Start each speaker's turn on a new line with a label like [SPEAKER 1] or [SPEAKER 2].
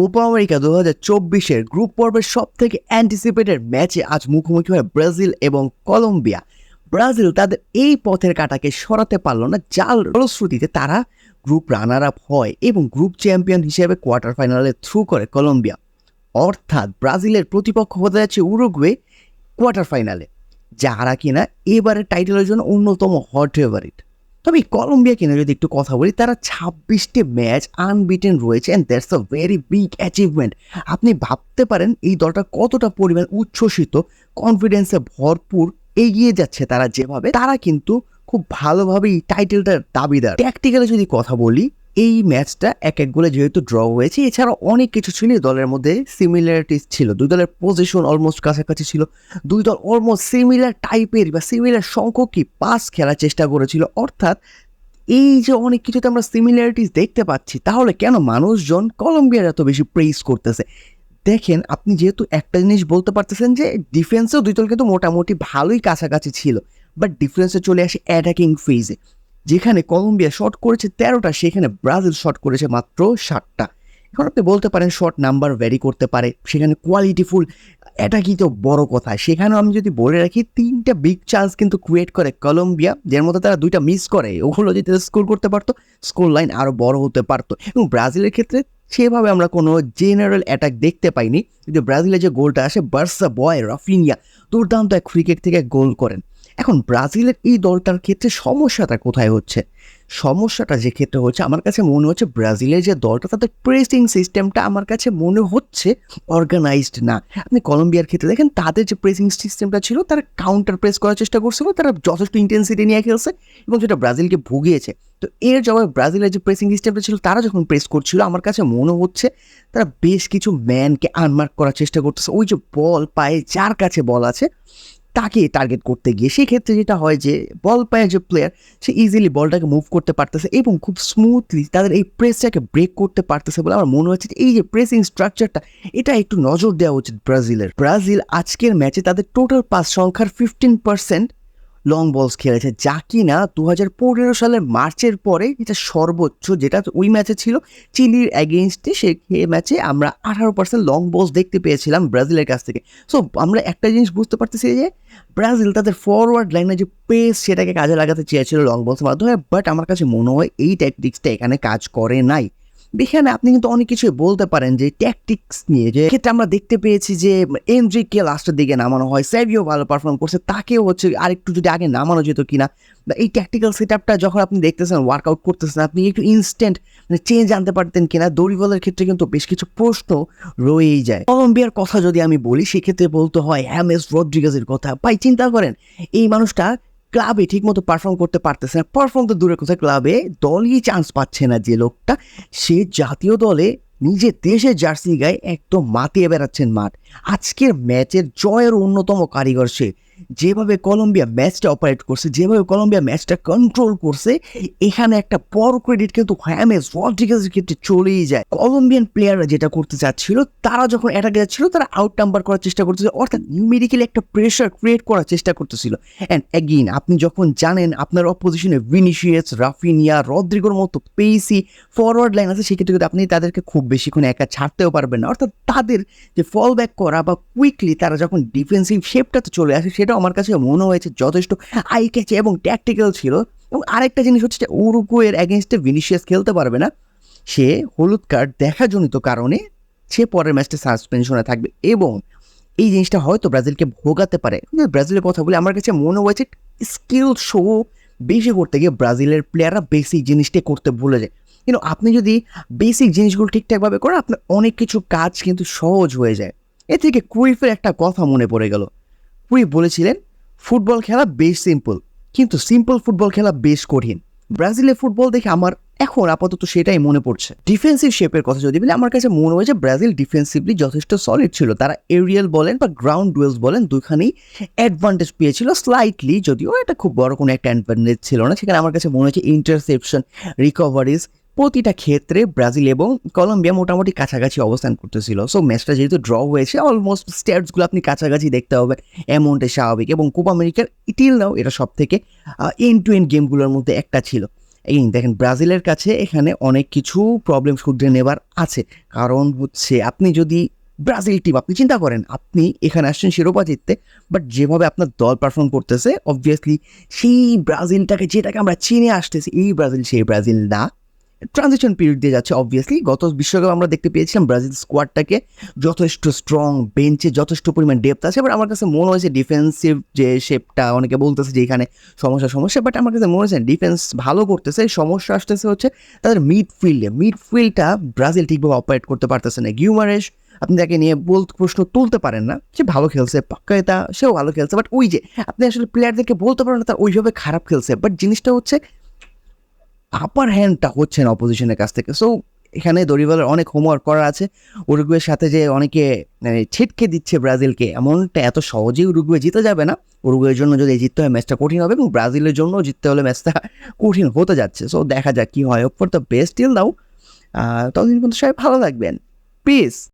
[SPEAKER 1] Copa America দু হাজার চব্বিশের গ্রুপ পর্বের সব থেকে অ্যান্টিসিপেটেড ম্যাচে আজ মুখোমুখি হয় ব্রাজিল এবং কলম্বিয়া। ব্রাজিল তাদের এই পথের কাটাকে সরাতে পারল না, যার ফলশ্রুতিতে তারা গ্রুপ রানার আপ হয় এবং গ্রুপ চ্যাম্পিয়ন হিসেবে কোয়ার্টার ফাইনালে থ্রু করে কলম্বিয়া। অর্থাৎ ব্রাজিলের প্রতিপক্ষ হতে যাচ্ছে উরুগুয়ে কোয়ার্টার ফাইনালে যারা কিনা এবারে টাইটেলের জন্য অন্যতম হট ফেভারিট। তবে কলম্বিয়া কিনা যদি একটু কথা বলি, তারা ছাব্বিশটি ম্যাচ আনবিটেন রয়েছে and that's a very big achievement আপনি ভাবতে পারেন এই দলটা কতটা পরিমাণ উচ্ছ্বসিত কনফিডেন্সে ভরপুর, এগিয়ে যাচ্ছে তারা যেভাবে, তারা কিন্তু খুব ভালোভাবে এই টাইটেলটার দাবিদার। ট্যাকটিক্যালে যদি কথা বলি এই ম্যাচটা এক এক গোলে যেহেতু ড্র হয়েছে এছাড়া অনেক কিছু ছিল। দলের মধ্যে সিমিলারিটিস ছিল। দুই দলের পজিশন অলমোস্ট কাছাকাছি ছিল। দুই দল অলমোস্ট সিমিলার টাইপের বা সিমিলার সংখ্যকই পাস খেলার চেষ্টা করেছিল। অর্থাৎ এই যে অনেক কিছুতে আমরা সিমিলারিটিস দেখতে পাচ্ছি, তাহলে কেন মানুষজন কলম্বিয়ার এত বেশি প্রেস করতেছে? দেখেন, আপনি যেহেতু একটা জিনিস বলতে পারতেছেন যে ডিফেন্সেও দুই দল কিন্তু মোটামুটি ভালোই কাছাকাছি ছিল। বাট ডিফেন্সে চলে আসে অ্যাটাকিং ফেজে যেখানে কলম্বিয়া শট করেছে তেরোটা, সেখানে ব্রাজিল শট করেছে মাত্র ষাটটা। এখন আপনি বলতে পারেন শট নাম্বার ভ্যারি করতে পারে, সেখানে কোয়ালিটিফুল অ্যাটাকই তো বড় কথা। সেখানেও আমি যদি বলে রাখি, তিনটা বিগ চান্স কিন্তু ক্রিয়েট করে কলম্বিয়া, যার মধ্যে তারা দুইটা মিস করে, ওগুলো যদি স্কোর করতে পারতো স্কোর লাইন আরও বড় হতে পারতো। এবং ব্রাজিলের ক্ষেত্রে সেভাবে আমরা কোনো জেনারেল অ্যাটাক দেখতে পাইনি। কিন্তু ব্রাজিলের যে গোলটা আসে, বার্সা বয় রাফিনিয়া দুর্দান্ত এক ক্রিকেট থেকে গোল করেন। এখন ব্রাজিলের এই দলটার ক্ষেত্রে সমস্যাটা কোথায় হচ্ছে? সমস্যাটা যে ক্ষেত্রে হচ্ছে, আমার কাছে মনে হচ্ছে ব্রাজিলের যে দলটা, তাদের প্রেসিং সিস্টেমটা আমার কাছে মনে হচ্ছে অর্গানাইজড না। আপনি কলম্বিয়ার ক্ষেত্রে দেখেন, তাদের যে প্রেসিং সিস্টেমটা ছিল, তারা কাউন্টার প্রেস করার চেষ্টা করছিল, তারা যথেষ্ট ইন্টেন্সিটি নিয়ে খেলছে এবং সেটা ব্রাজিলকে ভুগিয়েছে। তো এর জবাবে ব্রাজিলের যে প্রেসিং সিস্টেমটা ছিল, তারা যখন প্রেস করছিল, আমার কাছে মনে হচ্ছে তারা বেশ কিছু ম্যানকে আনমার্ক করার চেষ্টা করতেছে। ওই যে বল পায়ে যার কাছে বল আছে তাকে টার্গেট করতে গিয়ে সেক্ষেত্রে যেটা হয় যে বল পায় যে প্লেয়ার সে ইজিলি বলটাকে মুভ করতে পারতেছে এবং খুব স্মুথলি তাদের এই প্রেসটাকে ব্রেক করতে পারতেছে বলে আমার মনে হচ্ছে যে এই যে প্রেসিং স্ট্রাকচারটা এটা একটু নজর দেওয়া উচিত ব্রাজিলের। ব্রাজিল আজকের ম্যাচে তাদের টোটাল পাস সংখ্যার ফিফটিন পার্সেন্ট লং বলস খেলেছে, যা কিনা দু হাজার পনেরো সালের মার্চের পরে এটা সর্বোচ্চ যেটা ওই ম্যাচে ছিল, চিলির অ্যাগেনস্টে সে ম্যাচে আমরা আঠারো পার্সেন্ট লং বলস দেখতে পেয়েছিলাম ব্রাজিলের কাছ থেকে। সো আমরা একটা জিনিস বুঝতে পারতেছি যে ব্রাজিল তাদের ফরওয়ার্ড লাইনে যে পেস সেটাকে কাজে লাগাতে চেয়েছিল লং বলসের মাধ্যমে বাট আমার কাছে মনে হয় এই ট্যাকটিক্সটা এখানে কাজ করে নাই। এখানে আপনি কিন্তু অনেক কিছুই বলতে পারেন যে ট্যাকটিক্স নিয়ে, যে ক্ষেত্রে আমরা দেখতে পেয়েছি যে এনজিকে লাস্টের দিকে নামানো হয় স্যাভিও ভালো পারফর্ম করছে, তাকেও হচ্ছে আরেকটু যদি আগে নামানো যেত কিনা এই ট্যাকটিক্যাল সেট আপটা যখন আপনি দেখতেছেন ওয়ার্কআউট করতেছেন, আপনি একটু ইনস্ট্যান্ট মানে চেঞ্জ আনতে পারতেন কিনা, দড়িবলের ক্ষেত্রে কিন্তু বেশ কিছু প্রশ্ন রয়েই যায়। কলম্বিয়ার কথা যদি আমি বলি, সেক্ষেত্রে বলতে হয়, হ্যামেস রড্রিগাজের কথা। ভাই, চিন্তা করেন, এই মানুষটা ক্লাবে ঠিকমতো পারফর্ম করতে পারতেছে না। পারফর্ম তো দূরে কোথায় ক্লাবে দলই চান্স পাচ্ছে না যে লোকটা। সে জাতীয় দলে নিজের দেশের জার্সি গায়ে একদম মাতিয়ে বেড়াচ্ছেন মাঠ। আজকের ম্যাচের জয়ের অন্যতম কারিগর সে। যেভাবে কলম্বিয়া ম্যাচটা অপারেট করছে, যেভাবে কলম্বিয়া ম্যাচটা কন্ট্রোল করছে, এখানে একটা বড় ক্রেডিট কিন্তু হ্যামেস রড্রিগাসের ক্ষেত্রে চলেই যায়। কলম্বিয়ান প্লেয়াররা যেটা করতে চাচ্ছিল, তারা যখন অ্যাটাকে যাচ্ছিল, তারা আউট নাম্বার করার চেষ্টা করতেছিল, অর্থাৎ নিউমেরিক্যালি একটা প্রেশার ক্রিয়েট করার চেষ্টা করতেছিল। অ্যান্ড অ্যাগেইন আপনি যখন জানেন, আপনার অপোজিশনে ভিনিশিয়াস রাফিনিয়া রদ্রিগোর মতো পেসি ফরওয়ার্ড লাইন আছে, সেক্ষেত্রে কিন্তু আপনি তাদেরকে খুব বেশিক্ষণ একা ছাড়তেও পারবেন না। অর্থাৎ তাদের যে ফল ব্যাক করা বা কুইকলি তারা যখন ডিফেন্সিভ শেপটাতে চলে আসে সেটাও আমার কাছে মনে হয়েছে যথেষ্ট। আই ক্যাচে এবং ট্যাকটিক্যাল ছিল এবং আরেকটা জিনিস হচ্ছে যে অ্যাগেনস্টে ভিনিশিয়াস খেলতে পারবে না। সে হলুদ কার্ড দেখাজনিত কারণে সে পরের ম্যাচটা সাসপেনশনে থাকবে এবং এই জিনিসটা হয়তো ব্রাজিলকে ভোগাতে পারে। ব্রাজিলের কথা বলে আমার কাছে মনে হয়েছে স্কিল শো বেশি করতে গিয়ে ব্রাজিলের প্লেয়াররা বেসিক জিনিসটাই করতে ভুলে যায়। কিন্তু আপনি যদি বেসিক জিনিসগুলো ঠিকঠাকভাবে করেন, আপনার অনেক কিছু কাজ কিন্তু সহজ হয়ে যায়। এ থেকে কুইফের একটা কথা মনে পড়ে গেল। কুইফ বলেছিলেন, ফুটবল খেলা বেশ সিম্পল কিন্তু সিম্পল ফুটবল খেলা বেশ কঠিন। ব্রাজিলের ফুটবল দেখে আমার এখন আপাতত সেটাই মনে পড়ছে। ডিফেন্সিভ শেপের কথা যদি বলি, আমার কাছে মনে হয়েছে ব্রাজিল ডিফেন্সিভলি যথেষ্ট সলিড ছিল। তারা এরিয়াল বলেন বা গ্রাউন্ড ডুয়েলস বলেন দুখানেই অ্যাডভান্টেজ পেয়েছিল স্লাইটলি যদিও এটা খুব বড় কোনো একটা অ্যাডভান্টেজ ছিল না। সেখানে আমার কাছে মনে হয়েছে ইন্টারসেপশন রিকভারিজ প্রতিটা ক্ষেত্রে ব্রাজিল এবং কলম্বিয়া মোটামুটি কাছাকাছি অবস্থান করতেছিল। সো ম্যাচটা যেহেতু ড্র হয়েছে অলমোস্ট স্ট্যাটসগুলো আপনি কাছাকাছি দেখতে হবে। অ্যামাউন্টে স্বাভাবিক এবং কোপা আমেরিকার ইটিল নাও এটা সব থেকে এন্ড টু এন্ড গেমগুলোর মধ্যে একটা ছিল। এই দেখেন, ব্রাজিলের কাছে এখানে অনেক কিছু প্রবলেম শুধরে নেবার আছে। কারণ হচ্ছে, আপনি যদি ব্রাজিল টিম আপনি চিন্তা করেন, আপনি এখানে আসছেন শিরোপা জিততে বাট যেভাবে আপনার দল পারফর্ম করতেছে অবভিয়াসলি সেই ব্রাজিলটাকে যেটাকে আমরা চিনে আসতেছি, এই ব্রাজিল সেই ব্রাজিল না। ট্রানজিশন পিরিয়ড দিয়ে যাচ্ছে অবভিয়াসলি গত বিশ্বকাপ আমরা দেখতে পেয়েছিলাম ব্রাজিল স্কোয়াডটাকে যথেষ্ট স্ট্রং বেঞ্চে যথেষ্ট পরিমাণ ডেপথ আছে এবার আমার কাছে মনে হয়েছে ডিফেন্সিভ যে শেপটা অনেকে বলতেছে যে এখানে সমস্যা সমস্যা বাট আমার কাছে মনে হয়েছে ডিফেন্স ভালো করতেছে। সমস্যা আসতেছে হচ্ছে তাদের মিডফিল্ডে মিডফিল্ডটা ব্রাজিল ঠিকভাবে অপারেট করতে পারতেছে না। গিউমারেশ আপনি তাকে নিয়ে বল, প্রশ্ন তুলতে পারেন না। সে ভালো খেলছে পাক্কায়তা সেও ভালো খেলছে বাট ওই যে, আপনি আসলে প্লেয়ারদেরকে বলতে পারেন না, তার ওইভাবে খারাপ খেলছে। বাট জিনিসটা হচ্ছে আপার হ্যান্ডটা হচ্ছে না অপোজিশনের কাছ থেকে। সো এখানে দরিবালের অনেক হোমওয়ার্ক করা আছে। উরুগুয়ের সাথে যে অনেকে মানে ছিটকে দিচ্ছে ব্রাজিলকে, এমনটা এত সহজেই উরুগুয়ে জিতে যাবে না। উরুগুয়ের জন্য যদি জিততে হয়, ম্যাচটা কঠিন হবে এবং ব্রাজিলের জন্যও জিততে হলে ম্যাচটা কঠিন হতে যাচ্ছে। সো দেখা যাক কী হয়। ওপর দ্য বেস্ট টিল দাও ততদিন কিন্তু সবাই ভালো থাকবেন। পিস